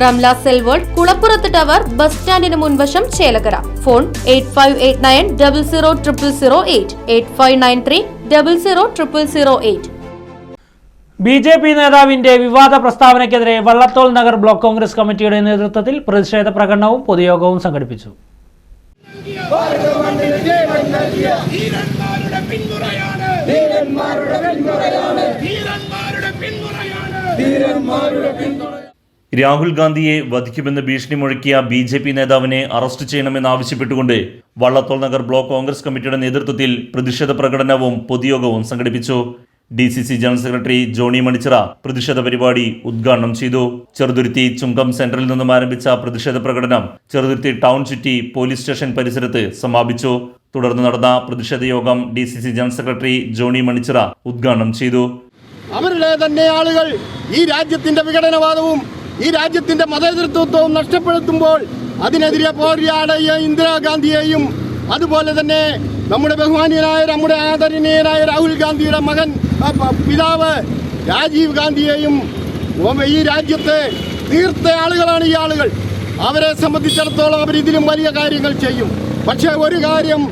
Ramla cell world കുളപ്പുറത്ത് tower bus സ്റ്റാൻഡിന് മുൻവശം Chelakkara phone eight five eight nine double zero triple zero eight. Eight five nine three double zero triple zero eight. B J P നേതാവിന്റെ വിവാദ പ്രസ്താവനയ്ക്കെതിരെ Vallathol Nagar block Congress കമ്മിറ്റിയുടെ നേതൃത്വത്തിൽ പ്രതിഷേധ പ്രകടനവും പൊതുയോഗവും സംഘടിപ്പിച്ചു. രാഹുൽ ഗാന്ധിയെ വധിക്കുമെന്ന് ഭീഷണി മുഴക്കിയ ബി ജെ പി നേതാവിനെ അറസ്റ്റ് ചെയ്യണമെന്ന് ആവശ്യപ്പെട്ടുകൊണ്ട് വള്ളത്തോൾ നഗർ ബ്ലോക്ക് കോൺഗ്രസ് കമ്മിറ്റിയുടെ നേതൃത്വത്തിൽ പ്രതിഷേധ പ്രകടനവും പൊതുയോഗവും സംഘടിപ്പിച്ചു. D C C general secretary Johny Manichira പ്രതിഷേധ പരിപാടി ഉദ്ഘാടനം ചെയ്തു. ചെറുതുരുത്തി ചുങ്കം സെന്ററിൽ നിന്നും ആരംഭിച്ച പ്രതിഷേധ പ്രകടനം ചെറുതുരുത്തി ടൗൺ ചുറ്റി പോലീസ് സ്റ്റേഷൻ പരിസരത്ത് സമാപിച്ചു. തുടർന്ന് നടന്ന പ്രതിഷേധ യോഗം D C C general secretary Johny Manichira ഉദ്ഘാടനം ചെയ്തു. അവരുടെ തന്നെ ആളുകൾ ഈ രാജ്യത്തിന്റെ വിഘടനവാദവും ഈ രാജ്യത്തിന്റെ മതേതൃത്വവും നഷ്ടപ്പെടുത്തുമ്പോൾ അതിനെതിരെ പോരാടിയ ഇന്ദിരാഗാന്ധിയെയും അതുപോലെ തന്നെ നമ്മുടെ ബഹുമാനീയനായ നമ്മുടെ ആദരണീയനായ രാഹുൽ ഗാന്ധിയുടെ മകൻ പിതാവ് രാജീവ് ഗാന്ധിയെയും ഈ രാജ്യത്തെ തീർത്ത ആളുകളാണ് ഈ ആളുകൾ. അവരെ സംബന്ധിച്ചിടത്തോളം അവർ ഇതിലും വലിയ കാര്യങ്ങൾ ചെയ്യും. പക്ഷേ ഒരു കാര്യം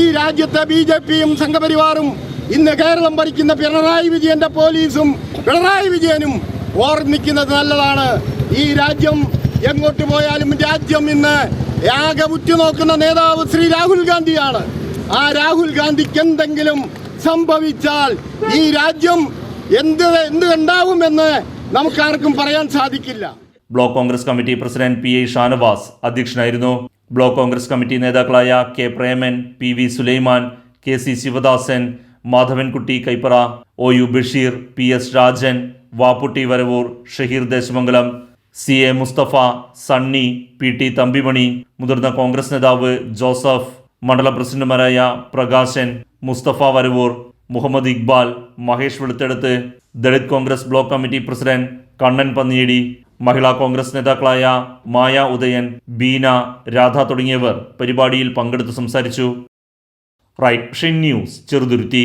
ഈ രാജ്യത്തെ ബി ജെ പിയും സംഘപരിവാറും ഇന്ന് കേരളം ഭരിക്കുന്ന പിണറായി വിജയന്റെ പോലീസും പിണറായി വിജയനും ഓർമ്മിക്കുന്നത് നല്ലതാണ്. ഈ രാജ്യം എങ്ങോട്ട് പോയാലും രാജ്യം ഇന്ന് ആകെ ഉറ്റുനോക്കുന്ന നേതാവ് ശ്രീ രാഹുൽ ഗാന്ധിയാണ്. ആ രാഹുൽ ഗാന്ധിക്ക് എന്തെങ്കിലും സംഭവിച്ചാൽ ഈ രാജ്യം എന്ത് എന്ത് ഉണ്ടാവുമെന്ന് നമുക്കാർക്കും പറയാൻ സാധിക്കില്ല. Block Congress committee president P A Shanavas അധ്യക്ഷനായിരുന്നു. ബ്ലോക്ക് കോൺഗ്രസ് കമ്മിറ്റി നേതാക്കളായ K Preman P V Sulaiman K C Sivadasan Madhavankutty Kaippara O U Basheer P S Rajan Vapputty Varavoor Shaheer Desamangalam C A Musthafa Sunny P T Thampimani മുതിർന്ന കോൺഗ്രസ് നേതാവ് ജോസഫ് മണ്ഡലം പ്രസിഡന്റുമാരായ Prakashan Musthafa Varavoor Muhammed Iqbal Mahesh Veluthedathu Dalit Congress block committee president Kannan Panniyadi Mahila Congress നേതാക്കളായ മായ ഉദയൻ ബീന രാധ തുടങ്ങിയവർ പരിപാടിയിൽ പങ്കെടുത്ത് സംസാരിച്ചു. Right shin news Cheruthuruthy.